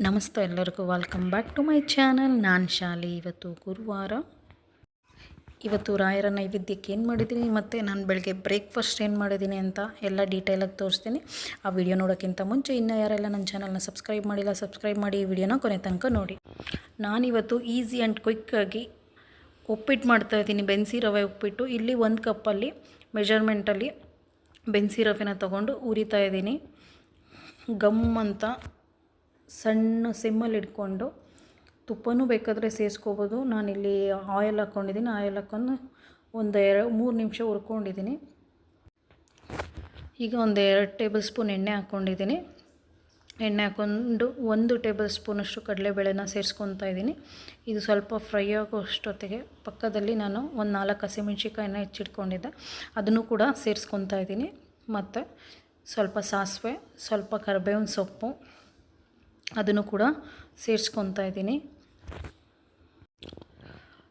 ನಮಸ್ತೆ ಎಲ್ಲರಿಗೂ welcome back to my channel ನಾನು ಶಾಲಿ, ಇವತ್ತು ಗುರುವಾರ. ಇವತ್ತು ರಾಯರ ನೈವೇದ್ಯಕ್ಕೆ ಏನು ಮಾಡಿದ್ದೀನಿ, ಮತ್ತು ನಾನು ಬೆಳಗ್ಗೆ ಬ್ರೇಕ್ಫಾಸ್ಟ್ ಏನು ಮಾಡಿದ್ದೀನಿ ಅಂತ ಎಲ್ಲ ಡೀಟೇಲಾಗಿ ತೋರಿಸ್ತೀನಿ. ಆ ವಿಡಿಯೋ ನೋಡೋಕ್ಕಿಂತ ಮುಂಚೆ ಇನ್ನೂ ಯಾರೆಲ್ಲ ನನ್ನ ಚಾನಲ್ನ ಸಬ್ಸ್ಕ್ರೈಬ್ ಮಾಡಿಲ್ಲ ಸಬ್ಸ್ಕ್ರೈಬ್ ಮಾಡಿ ಈ ವಿಡಿಯೋನ ಕೊನೆ ತನಕ ನೋಡಿ. ನಾನಿವತ್ತು ಈಸಿ ಆ್ಯಂಡ್ ಕ್ವಿಕ್ಕಾಗಿ ಉಪ್ಪಿಟ್ಟು ಮಾಡ್ತಾ ಇದ್ದೀನಿ, ಬೆನ್ಸಿ ರವೆ ಉಪ್ಪಿಟ್ಟು. ಇಲ್ಲಿ ಒಂದು ಕಪ್ಪಲ್ಲಿ ಮೆಜರ್ಮೆಂಟಲ್ಲಿ ಬೆನ್ಸಿ ರವೆನ ತೊಗೊಂಡು ಉರಿತಾ ಇದ್ದೀನಿ. ಗಮ್ ಅಂತ ಸಣ್ಣ ಸಿಮ್ಮಲ್ಲಿ ಇಟ್ಕೊಂಡು ತುಪ್ಪನೂ ಬೇಕಾದರೆ ಸೇರಿಸ್ಕೋಬೋದು ನಾನಿಲ್ಲಿ ಆಯಿಲ್ ಹಾಕ್ಕೊಂಡಿದ್ದೀನಿ. ಆಯಿಲ್ ಹಾಕ್ಕೊಂಡು ಒಂದು ಎರಡು ಮೂರು ನಿಮಿಷ ಹುರ್ಕೊಂಡಿದ್ದೀನಿ. ಈಗ ಒಂದು ಎರಡು ಟೇಬಲ್ ಸ್ಪೂನ್ ಎಣ್ಣೆ ಹಾಕ್ಕೊಂಡಿದ್ದೀನಿ. ಎಣ್ಣೆ ಹಾಕ್ಕೊಂಡು ಒಂದು ಟೇಬಲ್ ಸ್ಪೂನಷ್ಟು ಕಡಲೆಬೇಳೆನ ಸೇರಿಸ್ಕೊತಾ ಇದ್ದೀನಿ. ಇದು ಸ್ವಲ್ಪ ಫ್ರೈ ಆಗೋ ಅಷ್ಟೊತ್ತಿಗೆ ಪಕ್ಕದಲ್ಲಿ ನಾನು ಒಂದು ನಾಲ್ಕು ಹಸಿಮೆಣ್ಸಿಕಾಯಿನ ಹೆಚ್ಚಿಟ್ಕೊಂಡಿದ್ದೆ. ಅದನ್ನು ಕೂಡ ಸೇರಿಸ್ಕೊತಾ ಇದ್ದೀನಿ. ಮತ್ತು ಸ್ವಲ್ಪ ಸಾಸಿವೆ, ಸ್ವಲ್ಪ ಕರಿಬೇವಿನ ಸೊಪ್ಪು ಅದನ್ನು ಕೂಡ ಸೇರಿಸ್ಕೊತಾ ಇದ್ದೀನಿ.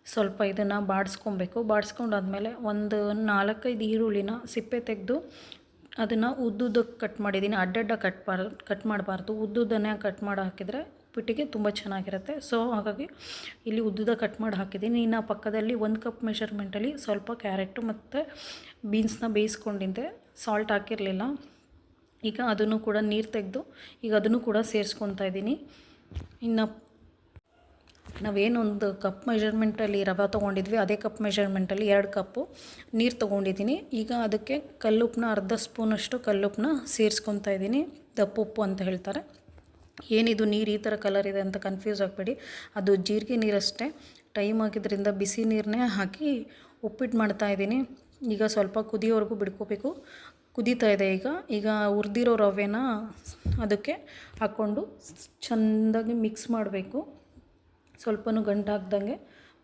ಸ್ವಲ್ಪ ಇದನ್ನು ಬಾಡಿಸ್ಕೊಬೇಕು. ಬಾಡಿಸ್ಕೊಂಡಾದ್ಮೇಲೆ ಒಂದು ನಾಲ್ಕೈದು ಈರುಳ್ಳಿನ ಸಿಪ್ಪೆ ತೆಗೆದು ಅದನ್ನು ಉದ್ದುದಕ್ಕೆ ಕಟ್ ಮಾಡಿದ್ದೀನಿ. ಅಡ್ಡಡ್ಡ ಕಟ್ ಬಾರ್ ಕಟ್ ಮಾಡಬಾರ್ದು. ಉದ್ದುದ್ದನ್ನೇ ಕಟ್ ಮಾಡಿ ಹಾಕಿದರೆ ಉಪ್ಪಿಟ್ಟಿಗೆ ತುಂಬ ಚೆನ್ನಾಗಿರುತ್ತೆ. ಸೊ, ಹಾಗಾಗಿ ಇಲ್ಲಿ ಉದ್ದುದ ಕಟ್ ಮಾಡಿ ಹಾಕಿದ್ದೀನಿ. ಇನ್ನು ಪಕ್ಕದಲ್ಲಿ ಒಂದು ಕಪ್ ಮೆಷರ್ಮೆಂಟಲ್ಲಿ ಸ್ವಲ್ಪ ಕ್ಯಾರೆಟು ಮತ್ತು ಬೀನ್ಸ್ನ ಬೇಯಿಸ್ಕೊಂಡಿದ್ದೆ. ಸಾಲ್ಟ್ ಹಾಕಿರಲಿಲ್ಲ. ಈಗ ಅದನ್ನು ಕೂಡ ನೀರು ತೆಗೆದು ಈಗ ಅದನ್ನು ಕೂಡ ಸೇರಿಸ್ಕೊತಾ ಇದ್ದೀನಿ. ಇನ್ನು ನಾವೇನೊಂದು ಕಪ್ ಮೆಷರ್ಮೆಂಟಲ್ಲಿ ರವೆ ತೊಗೊಂಡಿದ್ವಿ, ಅದೇ ಕಪ್ ಮೆಷರ್ಮೆಂಟಲ್ಲಿ ಎರಡು ಕಪ್ಪು ನೀರು ತೊಗೊಂಡಿದ್ದೀನಿ. ಈಗ ಅದಕ್ಕೆ ಕಲ್ಲುಪ್ಪನ್ನ ಅರ್ಧ ಸ್ಪೂನಷ್ಟು ಕಲ್ಲುಪ್ಪನ್ನ ಸೇರಿಸ್ಕೊತಾ ಇದ್ದೀನಿ. ದಪ್ಪು ಉಪ್ಪು ಅಂತ ಹೇಳ್ತಾರೆ. ಏನಿದು ನೀರು ಈ ಥರ ಕಲರ್ ಇದೆ ಅಂತ ಕನ್ಫ್ಯೂಸ್ ಆಗಬೇಡಿ. ಅದು ಜೀರಿಗೆ ನೀರಷ್ಟೇ ಟೈಮ್ ಆಗಿದ್ದರಿಂದ ಬಿಸಿ ನೀರನ್ನೇ ಹಾಕಿ ಉಪ್ಪಿಟ್ಟು ಮಾಡ್ತಾಯಿದ್ದೀನಿ ಈಗ ಸ್ವಲ್ಪ ಕುದಿಯೋವರೆಗೂ ಬಿಡ್ಕೋಬೇಕು. ಕುದೀತಾ ಇದೆ ಈಗ. ಈಗ ಉರಿದಿರೋ ರವೆನ ಅದಕ್ಕೆ ಹಾಕ್ಕೊಂಡು ಚೆಂದಾಗಿ ಮಿಕ್ಸ್ ಮಾಡಬೇಕು. ಸ್ವಲ್ಪನೂ ಗಂಟು ಹಾಕ್ದಂಗೆ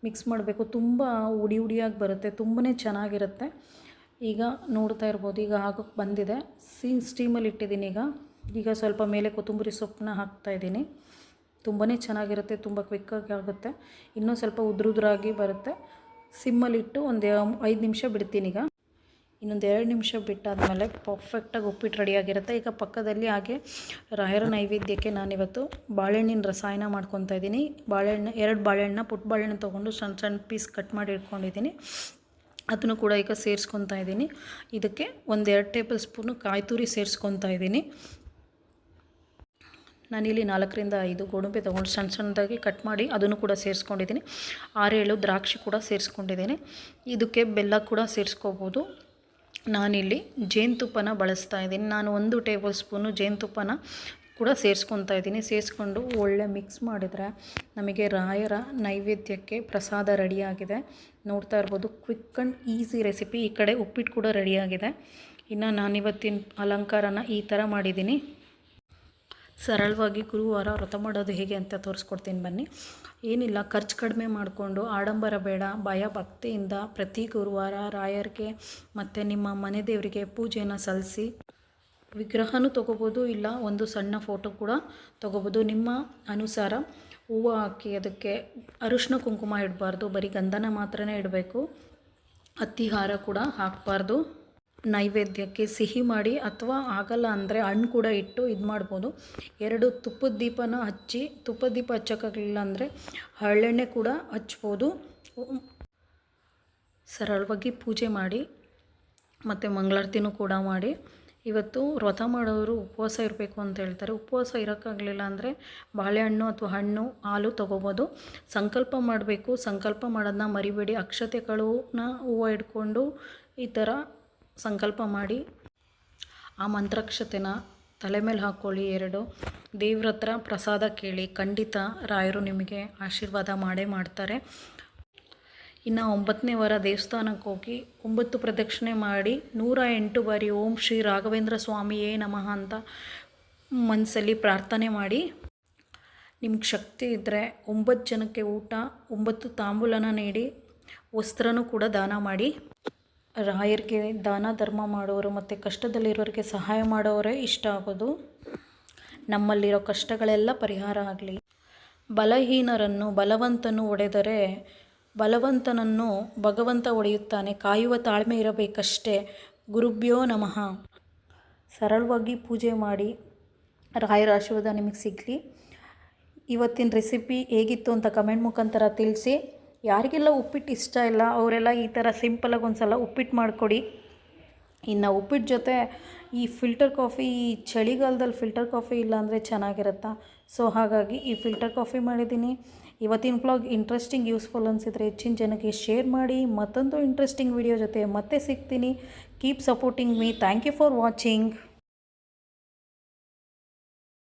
ಮಿಕ್ಸ್ ಮಾಡಬೇಕು. ತುಂಬ ಉಡಿ ಉಡಿಯಾಗಿ ಬರುತ್ತೆ, ತುಂಬನೇ ಚೆನ್ನಾಗಿರುತ್ತೆ. ಈಗ ನೋಡ್ತಾ ಇರ್ಬೋದು, ಈಗ ಹಾಕೋಕ್ಕೆ ಬಂದಿದೆ. ಸೀ ಸ್ಟೀಮಲ್ಲಿ ಇಟ್ಟಿದ್ದೀನಿ ಈಗ. ಈಗ ಸ್ವಲ್ಪ ಮೇಲೆ ಕೊತ್ತಂಬರಿ ಸೊಪ್ಪನ್ನ ಹಾಕ್ತಾಯಿದ್ದೀನಿ ತುಂಬಾ ಚೆನ್ನಾಗಿರುತ್ತೆ, ತುಂಬ ಕ್ವಿಕ್ಕಾಗಿ ಆಗುತ್ತೆ. ಇನ್ನೂ ಸ್ವಲ್ಪ ಉದ್ರುದ್ರಾಗಿ ಬರುತ್ತೆ. ಸಿಮ್ಮಲ್ಲಿಟ್ಟು ಒಂದು ಐದು ನಿಮಿಷ ಬಿಡ್ತೀನಿ ಈಗ. ಇನ್ನೊಂದು ಎರಡು ನಿಮಿಷ ಬಿಟ್ಟಾದಮೇಲೆ ಪರ್ಫೆಕ್ಟಾಗಿ ಉಪ್ಪಿಟ್ಟು ರೆಡಿಯಾಗಿರುತ್ತೆ ಈಗ ಪಕ್ಕದಲ್ಲಿ ಹಾಗೆ ರಾಯರ ನೈವೇದ್ಯಕ್ಕೆ ನಾನಿವತ್ತು ಬಾಳೆಹಣ್ಣಿನ ರಸಾಯನ ಮಾಡ್ಕೊತಾ ಇದ್ದೀನಿ. ಬಾಳೆಹಣ್ಣು, ಎರಡು ಬಾಳೆಹಣ್ಣ ಪುಟ್ಟ ಬಾಳೆಹಣ್ಣು ತೊಗೊಂಡು ಸಣ್ಣ ಸಣ್ಣ ಪೀಸ್ ಕಟ್ ಮಾಡಿ ಇಟ್ಕೊಂಡಿದ್ದೀನಿ. ಅದನ್ನು ಕೂಡ ಈಗ ಸೇರಿಸ್ಕೊತಾ ಇದ್ದೀನಿ. ಇದಕ್ಕೆ ಒಂದೆರಡು ಟೇಬಲ್ ಸ್ಪೂನು ಕಾಯಿ ತುರಿ ಸೇರಿಸ್ಕೊತಾ ಇದ್ದೀನಿ. ನಾನಿಲ್ಲಿ ನಾಲ್ಕರಿಂದ ಐದು ಗೋಡಂಬಿ ತೊಗೊಂಡು ಸಣ್ಣ ಸಣ್ಣದಾಗಿ ಕಟ್ ಮಾಡಿ ಅದನ್ನು ಕೂಡ ಸೇರಿಸ್ಕೊಂಡಿದ್ದೀನಿ. ಆರೇಳು ದ್ರಾಕ್ಷಿ ಕೂಡ ಸೇರಿಸ್ಕೊಂಡಿದ್ದೀನಿ. ಇದಕ್ಕೆ ಬೆಲ್ಲ ಕೂಡ ಸೇರಿಸ್ಕೋಬೋದು. ನಾನಿಲ್ಲಿ ಜೇನುತುಪ್ಪನ ಬಳಸ್ತಾ ಇದ್ದೀನಿ. ನಾನು ಒಂದು ಟೇಬಲ್ ಸ್ಪೂನು ಜೇನುತುಪ್ಪನ ಕೂಡ ಸೇರಿಸ್ಕೊತಾ ಇದ್ದೀನಿ. ಸೇರಿಸ್ಕೊಂಡು ಒಳ್ಳೆ ಮಿಕ್ಸ್ ಮಾಡಿದರೆ ನಮಗೆ ರಾಯರ ನೈವೇದ್ಯಕ್ಕೆ ಪ್ರಸಾದ ರೆಡಿಯಾಗಿದೆ. ನೋಡ್ತಾ ಇರ್ಬೋದು, ಕ್ವಿಕ್ ಆ್ಯಂಡ್ ಈಸಿ ರೆಸಿಪಿ. ಈ ಕಡೆ ಉಪ್ಪಿಟ್ಟು ಕೂಡ ರೆಡಿಯಾಗಿದೆ. ಇನ್ನು ನಾನಿವತ್ತಿನ ಅಲಂಕಾರನ ಈ ಥರ ಮಾಡಿದ್ದೀನಿ. ಸರಳವಾಗಿ ಗುರುವಾರ ವ್ರತ ಮಾಡೋದು ಹೇಗೆ ಅಂತ ತೋರಿಸ್ಕೊಡ್ತೀನಿ ಬನ್ನಿ. ಏನಿಲ್ಲ, ಖರ್ಚು ಕಡಿಮೆ ಮಾಡಿಕೊಂಡು ಆಡಂಬರ ಬೇಡ. ಭಯ ಭಕ್ತಿಯಿಂದ ಪ್ರತಿ ಗುರುವಾರ ರಾಯರಿಗೆ ಮತ್ತು ನಿಮ್ಮ ಮನೆ ದೇವರಿಗೆ ಪೂಜೆಯನ್ನು ಸಲ್ಲಿಸಿ ವಿಗ್ರಹನೂ ತೊಗೋಬೋದು, ಇಲ್ಲ ಒಂದು ಸಣ್ಣ ಫೋಟೋ ಕೂಡ ತೊಗೋಬೋದು. ನಿಮ್ಮ ಅನುಸಾರ ಹೂವು ಹಾಕಿ ಅದಕ್ಕೆ ಅರಿಶಿನ ಕುಂಕುಮ ಇಡಬಾರ್ದು, ಬರೀ ಗಂಧನ ಮಾತ್ರನೇ ಇಡಬೇಕು. ಹತ್ತಿ ಕೂಡ ಹಾಕಬಾರ್ದು. ನೈವೇದ್ಯಕ್ಕೆ ಸಿಹಿ ಮಾಡಿ ಅಥವಾ ಆಗಲ್ಲ ಅಂದರೆ ಹಣ್ಣು ಕೂಡ ಇಟ್ಟು ಇದು ಮಾಡ್ಬೋದು. ಎರಡು ತುಪ್ಪದ ದೀಪನ ಹಚ್ಚಿ, ತುಪ್ಪದ ದೀಪ ಹಚ್ಚೋಕ್ಕಾಗಲಿಲ್ಲ ಅಂದರೆ ಹರಳೆಣ್ಣೆ ಕೂಡ ಹಚ್ಬೋದು. ಸರಳವಾಗಿ ಪೂಜೆ ಮಾಡಿ, ಮತ್ತು ಮಂಗಳಾರತಿನೂ ಕೂಡ ಮಾಡಿ. ಇವತ್ತು ವ್ರತ ಮಾಡೋರು ಉಪವಾಸ ಇರಬೇಕು ಅಂತ ಹೇಳ್ತಾರೆ. ಉಪವಾಸ ಇರೋಕ್ಕಾಗಲಿಲ್ಲ ಅಂದರೆ ಬಾಳೆಹಣ್ಣು ಅಥವಾ ಹಣ್ಣು, ಹಾಲು ತೊಗೋಬೋದು. ಸಂಕಲ್ಪ ಮಾಡಬೇಕು. ಸಂಕಲ್ಪ ಮಾಡೋದನ್ನ ಮರಿಬೇಡಿ. ಅಕ್ಷತೆಗಳನ್ನ ಹೂವು ಇಟ್ಕೊಂಡು ಈ ಥರ ಸಂಕಲ್ಪ ಮಾಡಿ ಆ ಮಂತ್ರಕ್ಷತೆನ ತಲೆ ಮೇಲೆ ಹಾಕ್ಕೊಳ್ಳಿ ಎರಡು. ದೇವ್ರ ಹತ್ರ ಪ್ರಸಾದ ಕೇಳಿ ಖಂಡಿತ ರಾಯರು ನಿಮಗೆ ಆಶೀರ್ವಾದ ಮಾಡೇ ಮಾಡ್ತಾರೆ. ಇನ್ನು ಒಂಬತ್ತನೇ ವಾರ ದೇವಸ್ಥಾನಕ್ಕೆ ಹೋಗಿ ಒಂಬತ್ತು ಪ್ರದಕ್ಷಿಣೆ ಮಾಡಿ ನೂರ ಎಂಟು ಬಾರಿ ಓಂ ಶ್ರೀ ರಾಘವೇಂದ್ರ ಸ್ವಾಮಿಯೇ ನಮಃ ಅಂತ ಮನಸ್ಸಲ್ಲಿ ಪ್ರಾರ್ಥನೆ ಮಾಡಿ. ನಿಮ್ಗೆ ಶಕ್ತಿ ಇದ್ದರೆ ಒಂಬತ್ತು ಜನಕ್ಕೆ ಊಟ, ಒಂಬತ್ತು ತಾಂಬೂಲನ ನೀಡಿ, ವಸ್ತ್ರನೂ ಕೂಡ ದಾನ ಮಾಡಿ. ರಾಯರಿಗೆ ದಾನ, ಧರ್ಮ ಮಾಡೋರು ಮತ್ತು ಕಷ್ಟದಲ್ಲಿರೋರಿಗೆ ಸಹಾಯ ಮಾಡೋರೇ ಇಷ್ಟ ಆಗೋದು. ನಮ್ಮಲ್ಲಿರೋ ಕಷ್ಟಗಳೆಲ್ಲ ಪರಿಹಾರ ಆಗಲಿ. ಬಲಹೀನರನ್ನು, ಬಲವಂತನು ಒಡೆದರೆ ಬಲವಂತನನ್ನು ಭಗವಂತ ಒಡೆಯುತ್ತಾನೆ. ಕಾಯುವ ತಾಳ್ಮೆ ಇರಬೇಕಷ್ಟೇ. ಗುರುಭ್ಯೋ ನಮಃ. ಸರಳವಾಗಿ ಪೂಜೆ ಮಾಡಿ ರಾಯರ ಆಶೀರ್ವಾದ ನಿಮಗೆ ಸಿಗಲಿ. ಇವತ್ತಿನ ರೆಸಿಪಿ ಹೇಗಿತ್ತು ಅಂತ ಕಮೆಂಟ್ ಮುಖಾಂತರ ತಿಳಿಸಿ. ಯಾರಿಗೆಲ್ಲ ಉಪ್ಪಿಟ್ಟು ಇಷ್ಟ ಇಲ್ಲ, ಅವರೆಲ್ಲ ಈ ಥರ ಸಿಂಪಲಾಗಿ ಒಂದು ಸಲ ಉಪ್ಪಿಟ್ಟು ಮಾಡಿಕೊಡಿ. ಇನ್ನು ಉಪ್ಪಿಟ್ಟು ಜೊತೆ ಈ ಫಿಲ್ಟರ್ ಕಾಫಿ ಈ ಚಳಿಗಾಲದಲ್ಲಿ ಫಿಲ್ಟರ್ ಕಾಫಿ ಇಲ್ಲ ಅಂದರೆ ಚೆನ್ನಾಗಿರುತ್ತಾ? ಸೊ ಹಾಗಾಗಿ ಈ ಫಿಲ್ಟರ್ ಕಾಫಿ ಮಾಡಿದ್ದೀನಿ. ಇವತ್ತಿನ ಬ್ಲಾಗ್ ಇಂಟ್ರೆಸ್ಟಿಂಗ್ ಯೂಸ್ಫುಲ್ ಅನಿಸಿದರೆ ಹೆಚ್ಚಿನ ಜನಕ್ಕೆ ಶೇರ್ ಮಾಡಿ. ಮತ್ತೊಂದು ಇಂಟ್ರೆಸ್ಟಿಂಗ್ ವಿಡಿಯೋ ಜೊತೆ ಮತ್ತೆ ಸಿಗ್ತೀನಿ. Keep supporting me thank you for watching